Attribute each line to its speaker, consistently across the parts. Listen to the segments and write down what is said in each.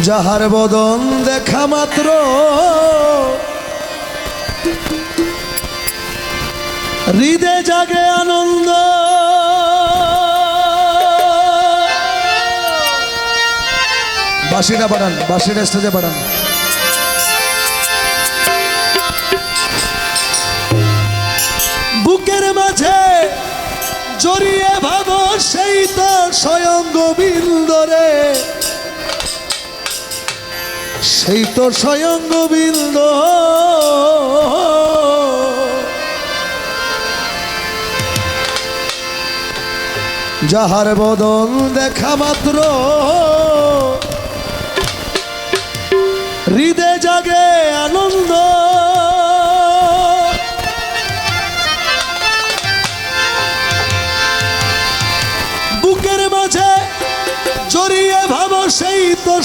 Speaker 1: যাহার বদন দেখা মাত্র। হৃদে জাগে আনন্দ। বাসিটা বাড়ান বাসিটা স্টেজে বাড়ান। বুকের মাঝে জড়িয়ে ভাবো সেই তো স্বয়ং গোবিন্দরে সেই তো স্বয়ং গোবিন্দ। যাহার বদল দেখা মাত্র।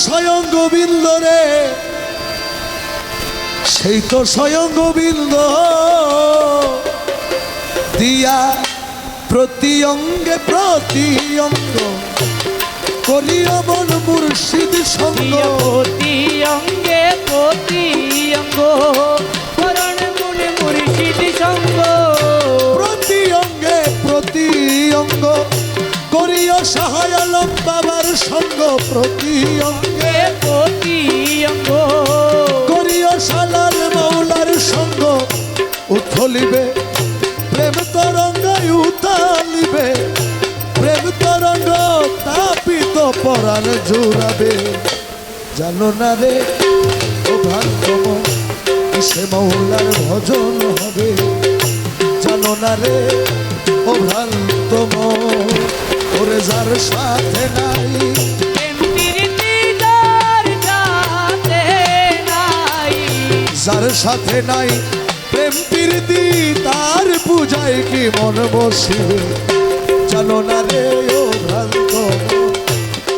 Speaker 1: স্বয়ং গোবিন্দ রে। সেই তো স্বয়ং গোবিন্দ। দিয়া প্রতি অঙ্গে প্রতি অঙ্গ মন মুর্শিদ সঙ্গ।
Speaker 2: প্রতি অঙ্গে প্রতি অঙ্গ করণ মুর্শিদ সঙ্গ।
Speaker 1: প্রতি অঙ্গে প্রতি অঙ্গ সহায় আলম বাবার সঙ্গ প্রতি অঙ্গে উথলিবে প্রেম তরঙ্গায় উতালিবে। প্রেম তরঙ্গ তাপিত পরাণ জুড়াবে। জানো না রে ও ভাগ্যম সে মৌলার ভজন হবে? জানো না রে ও ভ্রান্তম ওরে যার সাথে নাই। যার সাথে নাই প্রেম প্রীতি তার পূজায় কি মন বসিবে জানো না রে ও ভ্রান্ত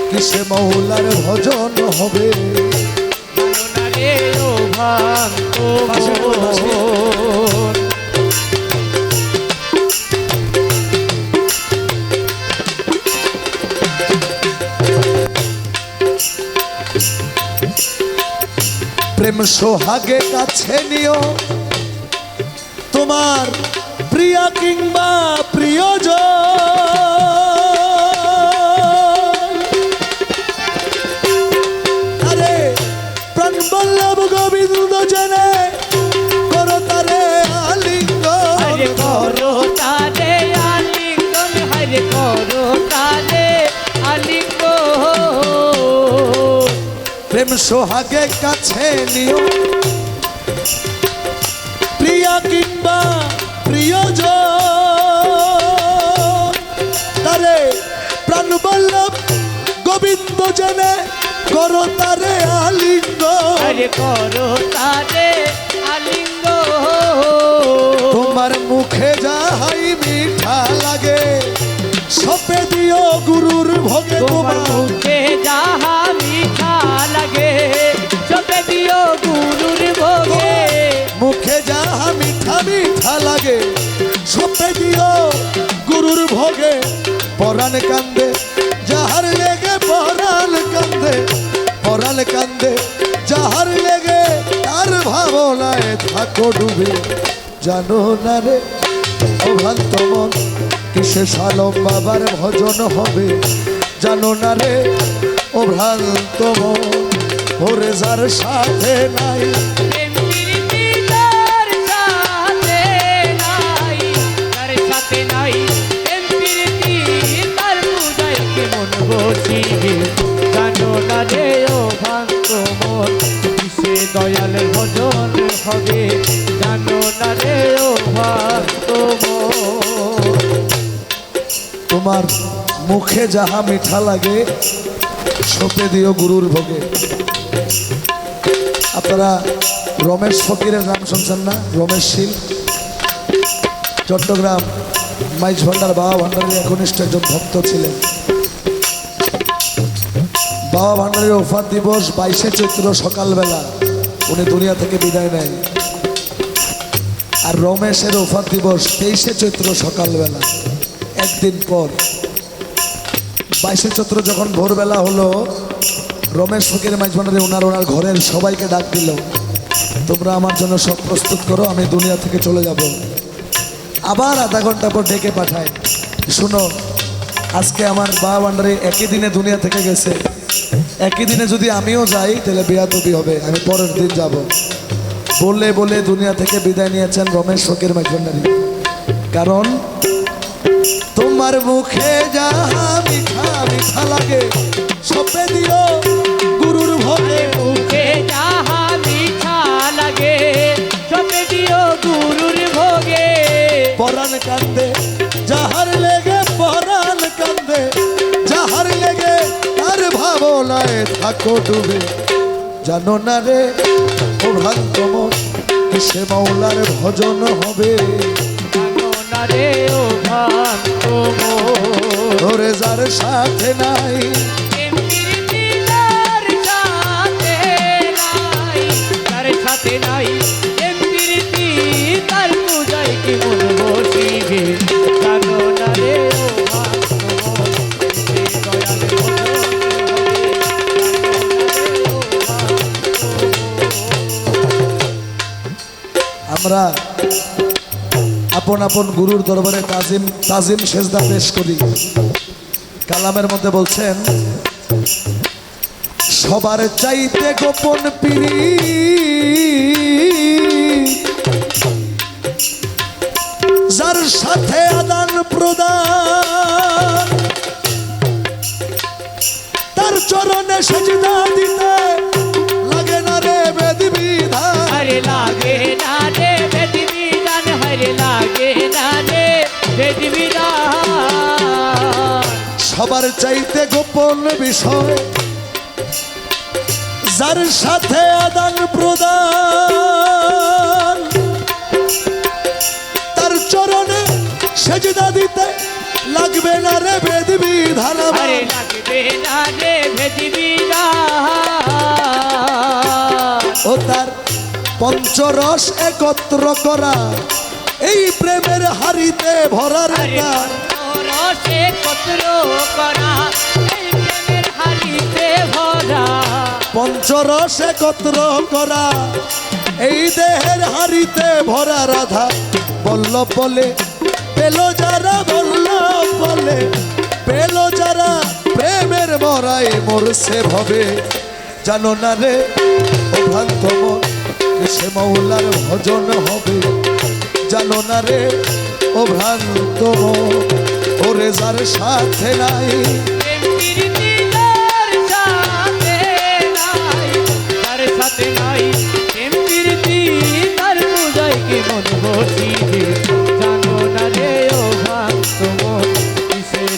Speaker 1: কিসে মৌলার ভজন হবে। প্রেম সোহাগে কাছে নিও। তোমার প্রিয়া কিংবা প্রিয়জন। আরে প্রাণ বল্লভ গোবিন্দ জনে করো তারে আলিঙ্গ
Speaker 2: হরে করো তারে আলিঙ্গন হরে করো তারে আলিঙ্গ
Speaker 1: প্রেম সোহাগে কাছে নিও। প্রিয়া কিংবা প্রাণ বল্লভ গোবিন্দ জনে করো তারে আলিঙ্গ।
Speaker 2: হরে করো তারে আলিঙ্গ।
Speaker 1: তোমার মুখে যাহাই মিঠা লাগে সপে দিও গুরুর ভোগে
Speaker 2: তোমার মুখে যাহা মিঠা লাগে চপে দিও গুরুর ভোগে।
Speaker 1: মুখে যাহা মিঠা মিঠা লাগে সপে দিও গুরুর ভোগে। পরাণ কান্দে ডুবে জানো না রে ও ভ্রান্ত মন, কিসে সালম বাবার ভজন হবে? জানো না রে, অভ্রান্ত ভ্রান্ত মন, ওরে যার সাথে নাই।
Speaker 2: জানো না রে ও ভান্ত মন, কিসে দয়াল ভজন হবে, জানো না রে ও
Speaker 1: তোমার মুখে যাহা মিঠা লাগে, সপে দিও গুরুর ভোগে। আপনারা রমেশ ফকিরের নাম শুনছেন না? রমেশ শীল। চট্টগ্রাম মাইজ ভান্ডার, বাবা ভান্ডারের একনিষ্ঠ একজন ভক্ত ছিলেন। বাবা ভান্ডারের ওফার দিবস বাইশে চৈত্র সকালবেলা। উনি দুনিয়া থেকে বিদায় নেয়। আর রমেশের ওফার দিবস তেইশে চৈত্র সকালবেলা। একদিন পর। বাইশে চৈত্র যখন ভোরবেলা হলো, রমেশ ফকির মাইজমানের ওনার ওনার ঘরের সবাইকে ডাক দিল, তোমরা আমার জন্য সব প্রস্তুত করো, আমি দুনিয়া থেকে চলে যাব। আবার আধা ঘণ্টা পর ডেকে পাঠায়, শুনো, আজকে আমার বা বান্ডারে একই দিনে দুনিয়া থেকে গেছে একই দিনে যদি আমিও যাই, তাহলে বিয়াতবি হবে। আমি পরের দিন যাব। বললে বলে দুনিয়া থেকে বিদায় নিয়েছেন রমেশ শোকের মাইজমান্ডারি কারণ, তোমার মুখে যা মিঠা মিঠা লাগে সপে দিও থাকো ডুবে জানো না রে ও ভ্রান্ত কিসে সে মৌলার ভজন হবে।
Speaker 2: রে ও মোর
Speaker 1: যার সাথে নাই আমরা আপন আপন গুরুর দরবারে তাজিম তাজিম সেজদা পেশ করি। কালামের মধ্যে বলছেন, সবার চাইতে গোপন পিড়ি সবার চাইতে গোপন বিষয়। যার সাথে আদান প্রদান তার চরণে সেজদা দিতে লাগবে না রে বেদ বিধান
Speaker 2: লাগবে না রে বেদি বিধান
Speaker 1: ও তার পঞ্চরস একত্র করা এই প্রেমের হারিতে ভরার
Speaker 2: হরে
Speaker 1: গান।
Speaker 2: রসে কত্র করা, এই
Speaker 1: পঞ্চরস দেহের হারিতে ভরা রাধা। বলল বলে পেল যারা বলল বলে পেল যারা, প্রেমের মরাই মরছে ভবে। জানো না রে ভ্রান্ত মন সে মৌলার ভজন হবে। জানো না রে, ও ভ্রান্ত মন ওরে যার সাথে নাই।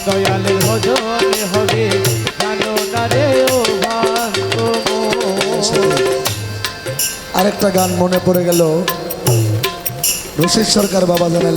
Speaker 2: দয়ালের ভজন হবে জানো না রে ও
Speaker 1: আরেকটা গান মনে পড়ে গেল। রশিদ সরকার বাবা জানেন